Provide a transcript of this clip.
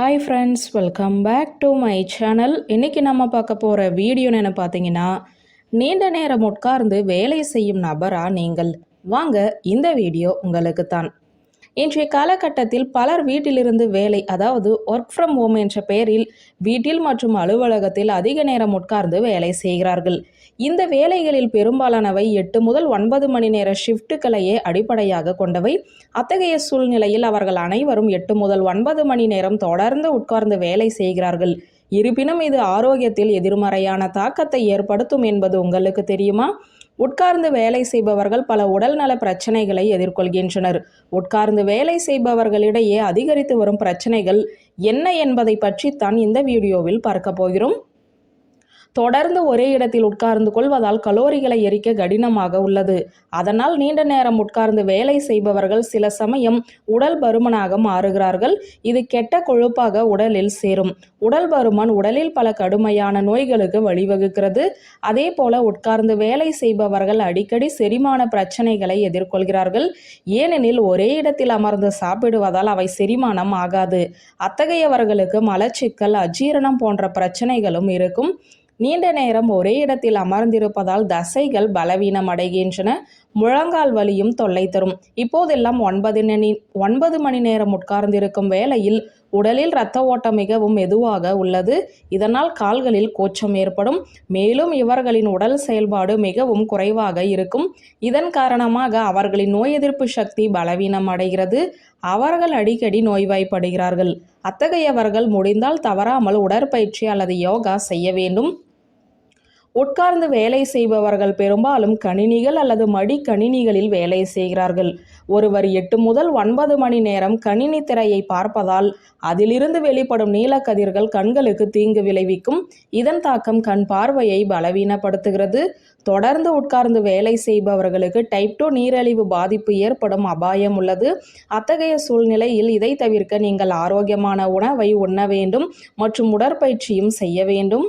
Hi friends welcome back to my channel இன்றைக்கி நம்ம பார்க்க போகிற வீடியோன்னு என்ன பார்த்தீங்கன்னா நீண்ட நேரம் உட்கார்ந்து வேலை செய்யும் நபராக நீங்கள். வாங்க இந்த வீடியோ உங்களுக்கு தான் இன்றைய காலகட்டத்தில் பலர் வீட்டிலிருந்து வேலை அதாவது ஒர்க் ஃப்ரம் ஹோம் என்ற பெயரில் வீட்டில் மற்றும் அலுவலகத்தில் அதிக நேரம் உட்கார்ந்து வேலை செய்கிறார்கள். இந்த வேலைகளில் பெரும்பாலானவை எட்டு முதல் ஒன்பது மணி நேர ஷிஃப்ட்டுகளையே அடிப்படையாக கொண்டவை. அத்தகைய சூழ்நிலையில் அவர்கள் அனைவரும் எட்டு முதல் ஒன்பது மணி நேரம் தொடர்ந்து உட்கார்ந்து வேலை செய்கிறார்கள். இருப்பினும் இது ஆரோக்கியத்தில் எதிர்மறையான தாக்கத்தை ஏற்படுத்தும் என்பது உங்களுக்கு தெரியுமா? உட்கார்ந்து வேலை செய்பவர்கள் பல உடல்நல பிரச்சனைகளை எதிர்கொள்கின்றனர். உட்கார்ந்து வேலை செய்பவர்களிடையே அதிகரித்து வரும் பிரச்சனைகள் என்ன என்பதை பற்றித்தான் இந்த வீடியோவில் பார்க்க போகிறோம். தொடர்ந்து ஒரே இடத்தில் உட்கார்ந்து கொள்வதால் கலோரிகளை எரிக்க கடினமாக உள்ளது. அதனால் நீண்ட நேரம் உட்கார்ந்து வேலை செய்பவர்கள் சில சமயம் உடல் பருமனாக மாறுகிறார்கள். இது கெட்ட கொழுப்பாக உடலில் சேரும். உடல் பருமன் உடலில் பல கடுமையான நோய்களுக்கு வழிவகுக்கிறது. அதே போல உட்கார்ந்து வேலை செய்பவர்கள் அடிக்கடி செரிமான பிரச்சனைகளை எதிர்கொள்கிறார்கள். ஏனெனில் ஒரே இடத்தில் அமர்ந்து சாப்பிடுவதால் அவை செரிமானம் ஆகாது. அத்தகையவர்களுக்கு மலச்சிக்கல் அஜீரணம் போன்ற பிரச்சனைகளும் இருக்கும். நீண்ட நேரம் ஒரே இடத்தில் அமர்ந்திருப்பதால் தசைகள் பலவீனம் அடைகின்றன. முழங்கால் வலியும் தொல்லை தரும். இப்போதெல்லாம் ஒன்பது மணி ஒன்பது மணி நேரம் உட்கார்ந்திருக்கும் வேளையில் உடலில் இரத்த ஓட்டம் மிகவும் மெதுவாக உள்ளது. இதனால் கால்களில் கோச்சம் ஏற்படும். மேலும் இவர்களின் உடல் செயல்பாடு மிகவும் குறைவாக இருக்கும். இதன் காரணமாக அவர்களின் நோய் எதிர்ப்பு சக்தி பலவீனம் அடைகிறது. அவர்கள் அடிக்கடி நோய்வாய்ப்படுகிறார்கள். அத்தகையவர்கள் முடிந்தால் தவறாமல் உடற்பயிற்சி அல்லது யோகா செய்ய வேண்டும். உட்கார்ந்து வேலை செய்பவர்கள் பெரும்பாலும் கணினிகள் அல்லது மடிக்கணினிகளில் வேலை செய்கிறார்கள். ஒருவர் எட்டு முதல் ஒன்பது மணி நேரம் கணினி திரையை பார்ப்பதால் அதிலிருந்து வெளிப்படும் நீலக்கதிர்கள் கண்களுக்கு தீங்கு விளைவிக்கும். இதன் தாக்கம் கண் பார்வையை பலவீனப்படுத்துகிறது. தொடர்ந்து உட்கார்ந்து வேலை செய்பவர்களுக்கு டைப் டூ நீரழிவு பாதிப்பு ஏற்படும் அபாயம் உள்ளது. அத்தகைய சூழ்நிலையில் இதை தவிர்க்க நீங்கள் ஆரோக்கியமான உணவை உண்ண வேண்டும் மற்றும் உடற்பயிற்சியும் செய்ய வேண்டும்.